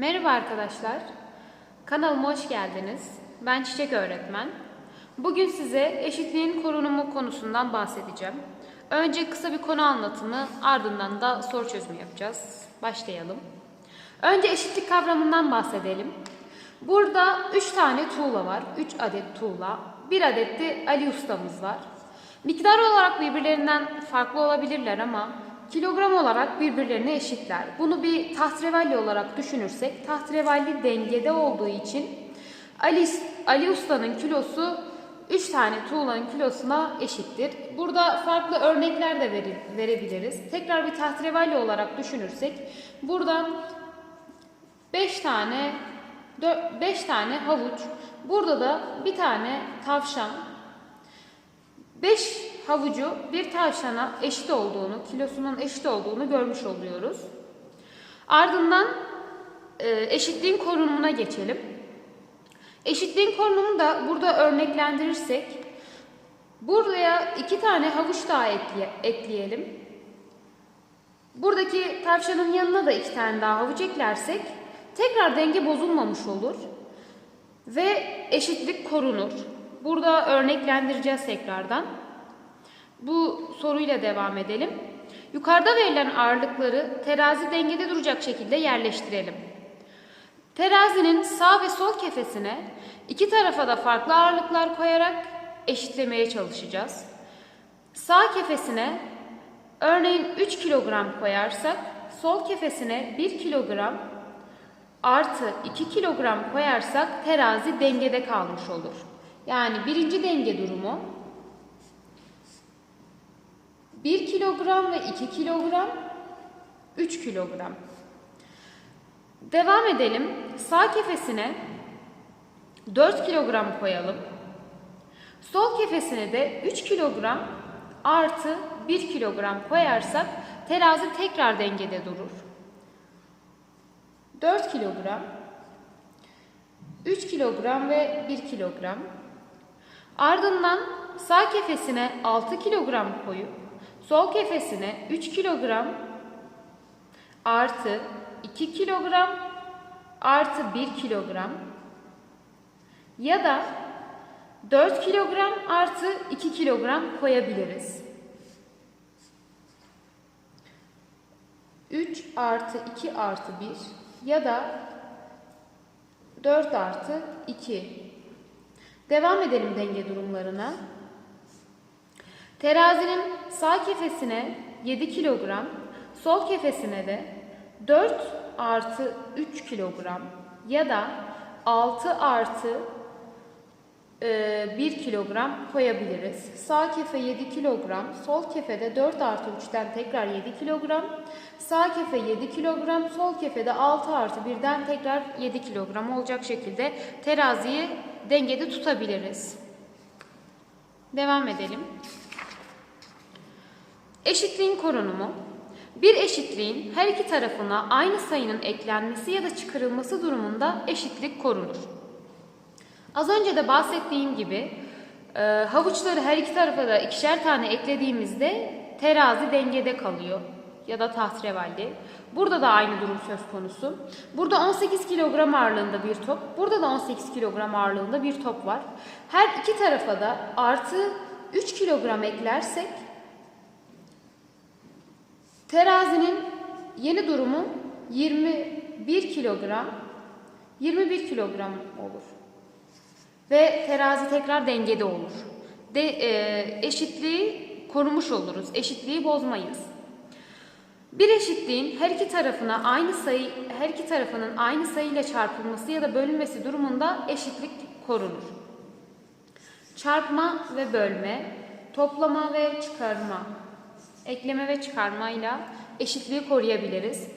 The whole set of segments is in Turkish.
Merhaba arkadaşlar. Kanalıma hoş geldiniz. Ben Çiçek Öğretmen. Bugün size eşitliğin korunumu konusundan bahsedeceğim. Önce kısa bir konu anlatımı, ardından da soru çözümü yapacağız. Başlayalım. Önce eşitlik kavramından bahsedelim. Burada 3 tane tuğla var. 3 adet tuğla. 1 adet de Ali ustamız var. Miktar olarak birbirlerinden farklı olabilirler ama kilogram olarak birbirlerine eşitler. Bunu bir tahtrevalli olarak düşünürsek tahtrevalli dengede olduğu için Ali, Ali Usta'nın kilosu 3 tane tuğlanın kilosuna eşittir. Burada farklı örnekler de veri- verebiliriz. Tekrar bir tahtrevalli olarak düşünürsek burada 5 tane 5 tane havuç, burada da bir tane tavşan, 5 havucu bir tavşana eşit olduğunu, kilosunun eşit olduğunu görmüş oluyoruz. Ardından e, eşitliğin korunumuna geçelim. Eşitliğin korunumunu da burada örneklendirirsek, buraya iki tane havuç daha ekle- ekleyelim. Buradaki tavşanın yanına da iki tane daha havuç eklersek, tekrar denge bozulmamış olur ve eşitlik korunur. Burada örneklendireceğiz tekrardan. Bu soruyla devam edelim. Yukarıda verilen ağırlıkları terazi dengede duracak şekilde yerleştirelim. Terazinin sağ ve sol kefesine iki tarafa da farklı ağırlıklar koyarak eşitlemeye çalışacağız. Sağ kefesine örneğin 3 kilogram koyarsak sol kefesine 1 kilogram artı 2 kilogram koyarsak terazi dengede kalmış olur. Yani birinci denge durumu 1 kilogram ve 2 kilogram 3 kilogram. Devam edelim. Sağ kefesine 4 kilogram koyalım. Sol kefesine de 3 kilogram artı 1 kilogram koyarsak terazi tekrar dengede durur. 4 kilogram, 3 kilogram ve 1 kilogram. Ardından sağ kefesine 6 kilogram koyup sol kefesine 3 kilogram artı 2 kilogram artı 1 kilogram ya da 4 kilogram artı 2 kilogram koyabiliriz. 3 artı 2 artı 1 ya da 4 artı 2. Devam edelim denge durumlarına. Terazinin sağ kefesine 7 kilogram, sol kefesine de 4 artı 3 kilogram ya da 6 artı e, 1 kilogram koyabiliriz. Sağ kefe 7 kilogram, sol kefede 4 artı 3'ten tekrar 7 kilogram, sağ kefe 7 kilogram, sol kefede 6 artı 1'den tekrar 7 kilogram olacak şekilde teraziyi dengede tutabiliriz. Devam edelim. Eşitliğin korunumu. Bir eşitliğin her iki tarafına aynı sayının eklenmesi ya da çıkarılması durumunda eşitlik korunur. Az önce de bahsettiğim gibi e, havuçları her iki tarafa da ikişer tane eklediğimizde terazi dengede kalıyor ya da tahtrevalli. Burada da aynı durum söz konusu. Burada 18 kilogram ağırlığında bir top, burada da 18 kilogram ağırlığında bir top var. Her iki tarafa da artı 3 kilogram eklersek terazinin yeni durumu 21 kilogram 21 kilogram olur. Ve terazi tekrar dengede olur. De, e, eşitliği korumuş oluruz. Eşitliği bozmayız. Bir eşitliğin her iki tarafına aynı sayı her iki tarafının aynı sayıyla çarpılması ya da bölünmesi durumunda eşitlik korunur. Çarpma ve bölme, toplama ve çıkarma, ekleme ve çıkarmayla eşitliği koruyabiliriz.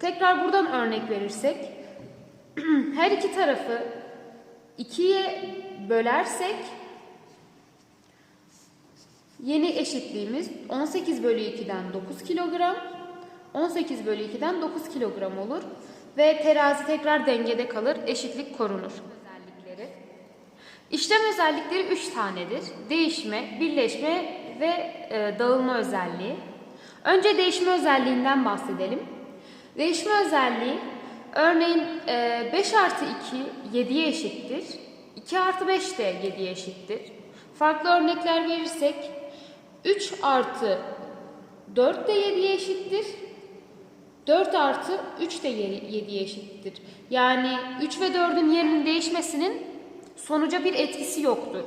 Tekrar buradan örnek verirsek her iki tarafı ikiye bölersek yeni eşitliğimiz 18 bölü 2'den 9 kilogram 18 bölü 2'den 9 kilogram olur ve terazi tekrar dengede kalır, eşitlik korunur. Özellikleri. İşlem özellikleri 3 tanedir. Değişme, birleşme ve e, dağılma özelliği. Önce değişme özelliğinden bahsedelim. Değişme özelliği Örneğin e, 5 artı 2 7'ye eşittir. 2 artı 5 de 7'ye eşittir. Farklı örnekler verirsek 3 artı 4 de 7'ye eşittir. 4 artı 3 de 7'ye eşittir. Yani 3 ve 4'ün yerinin değişmesinin sonuca bir etkisi yoktur.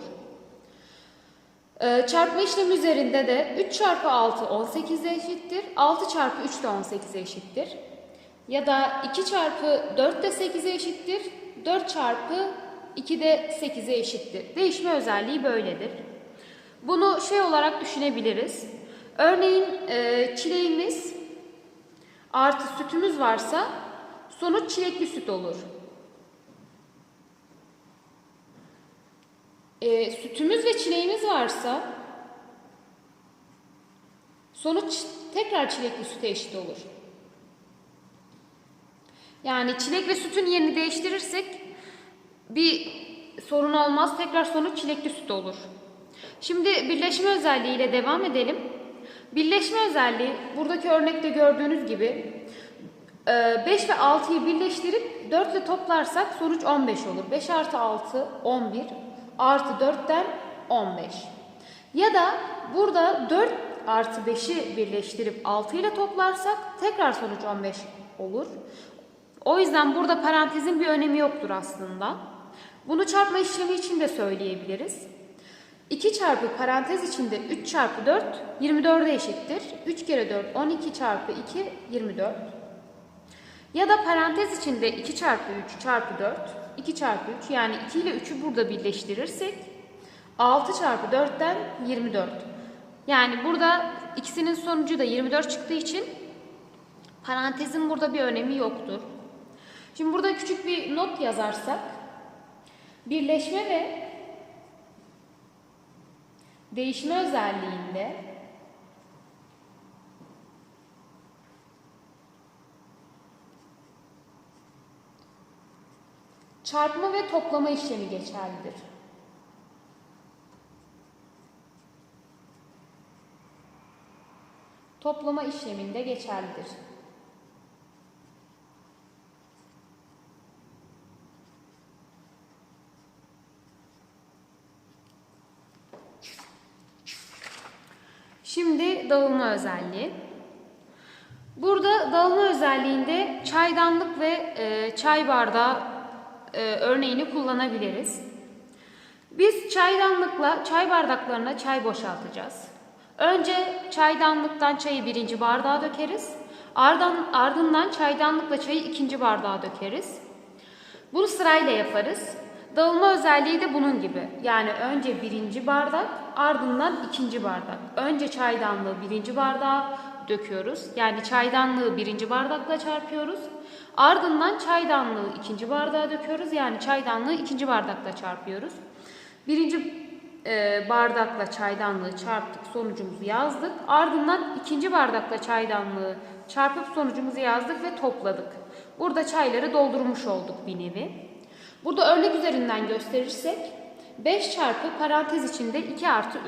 Ee, çarpma işlemi üzerinde de 3 çarpı 6 18'e eşittir. 6 çarpı 3 de 18'e eşittir. Ya da 2 çarpı 4 de 8'e eşittir. 4 çarpı 2 de 8'e eşittir. Değişme özelliği böyledir. Bunu şey olarak düşünebiliriz. Örneğin e, çileğimiz artı sütümüz varsa sonuç çilekli süt olur. E, sütümüz ve çileğimiz varsa sonuç tekrar çilekli süte eşit olur. Yani çilek ve sütün yerini değiştirirsek bir sorun olmaz. Tekrar sonuç çilekli süt olur. Şimdi birleşme özelliğiyle devam edelim. Birleşme özelliği buradaki örnekte gördüğünüz gibi 5 ve 6'yı birleştirip 4 ile toplarsak sonuç 15 olur. 5 artı 6 11 artı 4'ten 15. Ya da burada 4 artı 5'i birleştirip 6 ile toplarsak tekrar sonuç 15 olur. O yüzden burada parantezin bir önemi yoktur aslında. Bunu çarpma işlemi için de söyleyebiliriz. 2 çarpı parantez içinde 3 çarpı 4 24'e eşittir. 3 kere 4 12 çarpı 2 24. Ya da parantez içinde 2 çarpı 3 çarpı 4 2 çarpı 3 yani 2 ile 3'ü burada birleştirirsek 6 çarpı 4'ten 24. Yani burada ikisinin sonucu da 24 çıktığı için parantezin burada bir önemi yoktur. Şimdi burada küçük bir not yazarsak birleşme ve değişme özelliğinde çarpma ve toplama işlemi geçerlidir. Toplama işleminde geçerlidir. Şimdi dağılma özelliği. Burada dağılma özelliğinde çaydanlık ve e, çay bardağı e, örneğini kullanabiliriz. Biz çaydanlıkla çay bardaklarına çay boşaltacağız. Önce çaydanlıktan çayı birinci bardağa dökeriz. Ardından, ardından çaydanlıkla çayı ikinci bardağa dökeriz. Bunu sırayla yaparız. Dağılma özelliği de bunun gibi. Yani önce birinci bardak, ardından ikinci bardak. Önce çaydanlığı birinci bardağa döküyoruz. Yani çaydanlığı birinci bardakla çarpıyoruz. Ardından çaydanlığı ikinci bardağa döküyoruz. Yani çaydanlığı ikinci bardakla çarpıyoruz. Birinci e, bardakla çaydanlığı çarptık, sonucumuzu yazdık. Ardından ikinci bardakla çaydanlığı çarpıp sonucumuzu yazdık ve topladık. Burada çayları doldurmuş olduk bir nevi. Burada örnek üzerinden gösterirsek 5 çarpı parantez içinde 2 artı 3.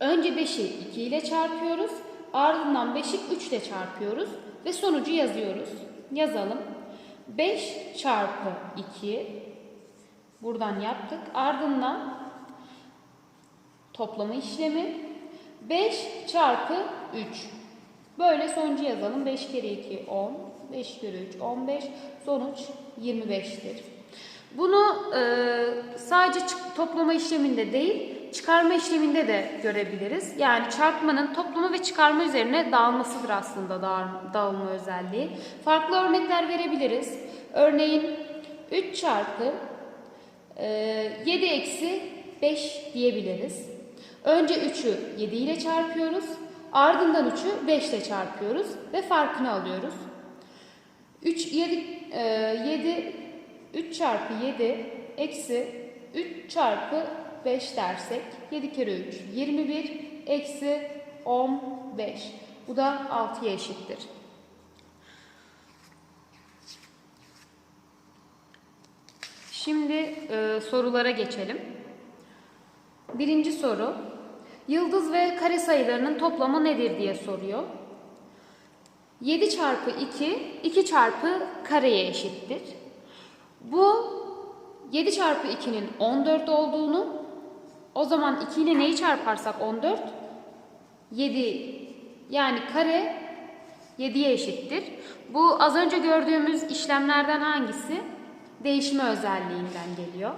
Önce 5'i 2 ile çarpıyoruz. Ardından 5'i 3 ile çarpıyoruz. Ve sonucu yazıyoruz. Yazalım. 5 çarpı 2 buradan yaptık. Ardından toplama işlemi 5 çarpı 3. Böyle sonucu yazalım. 5 kere 2 10. 5 kere 3 15. Sonuç 25'tir. Bunu e, sadece toplama işleminde değil, çıkarma işleminde de görebiliriz. Yani çarpmanın toplama ve çıkarma üzerine dağılmasıdır aslında dağılma özelliği. Farklı örnekler verebiliriz. Örneğin 3 çarpı e, 7 eksi 5 diyebiliriz. Önce 3'ü 7 ile çarpıyoruz. Ardından 3'ü 5 ile çarpıyoruz ve farkını alıyoruz. 3, 7, 7 3 çarpı 7 eksi 3 çarpı 5 dersek 7 kere 3 21 eksi 15. Bu da 6'ya eşittir. Şimdi e, sorulara geçelim. Birinci soru. Yıldız ve kare sayılarının toplamı nedir diye soruyor. 7 çarpı 2, 2 çarpı kareye eşittir. Bu 7 çarpı 2'nin 14 olduğunu, o zaman 2 ile neyi çarparsak 14? 7 yani kare 7'ye eşittir. Bu az önce gördüğümüz işlemlerden hangisi? Değişme özelliğinden geliyor.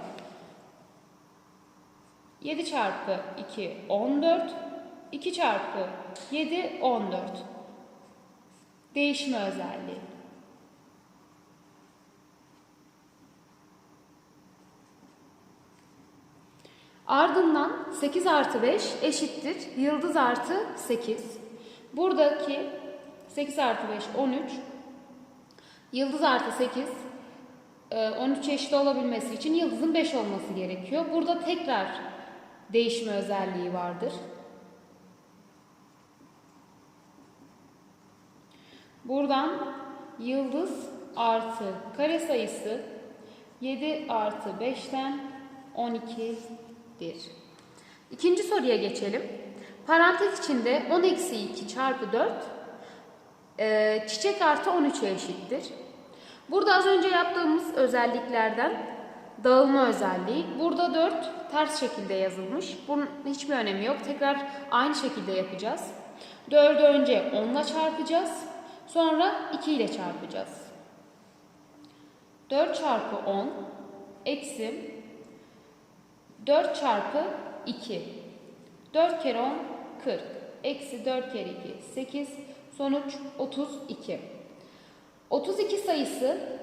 7 çarpı 2 14. 2 çarpı 7 14. Değişme özelliği. Ardından 8 artı 5 eşittir. Yıldız artı 8. Buradaki 8 artı 5 13. Yıldız artı 8 13 eşit olabilmesi için yıldızın 5 olması gerekiyor. Burada tekrar değişme özelliği vardır. Buradan yıldız artı kare sayısı 7 artı 5'ten 12'dir. İkinci soruya geçelim. Parantez içinde 10 eksi 2 çarpı 4 e, çiçek artı 13'e eşittir. Burada az önce yaptığımız özelliklerden dağılma özelliği. Burada 4 ters şekilde yazılmış. Bunun hiçbir önemi yok. Tekrar aynı şekilde yapacağız. 4'ü önce 10 ile çarpacağız. Sonra 2 ile çarpacağız. 4 çarpı 10 eksi 4 çarpı 2. 4 kere 10 40. Eksi 4 kere 2 8. Sonuç 32. 32 sayısı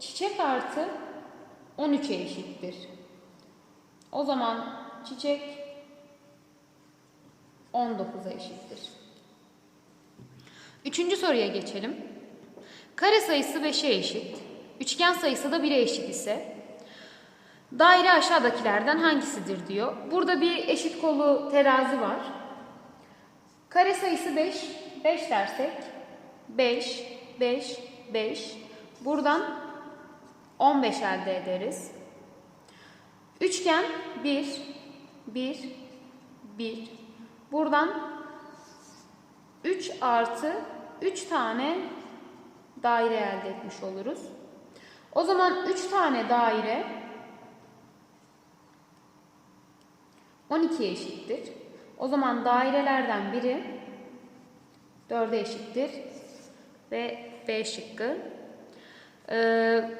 çiçek artı 13'e eşittir. O zaman çiçek 19'a eşittir. Üçüncü soruya geçelim. Kare sayısı 5'e eşit, üçgen sayısı da 1'e eşit ise daire aşağıdakilerden hangisidir diyor. Burada bir eşit kolu terazi var. Kare sayısı 5, 5 dersek 5, 5, 5. Buradan 15 elde ederiz. Üçgen 1, 1, 1. Buradan 3 artı 3 tane daire elde etmiş oluruz. O zaman 3 tane daire 12 eşittir. O zaman dairelerden biri 4'e eşittir ve B şıkkı. Ee,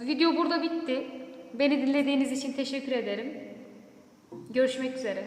video burada bitti. Beni dinlediğiniz için teşekkür ederim. Görüşmek üzere.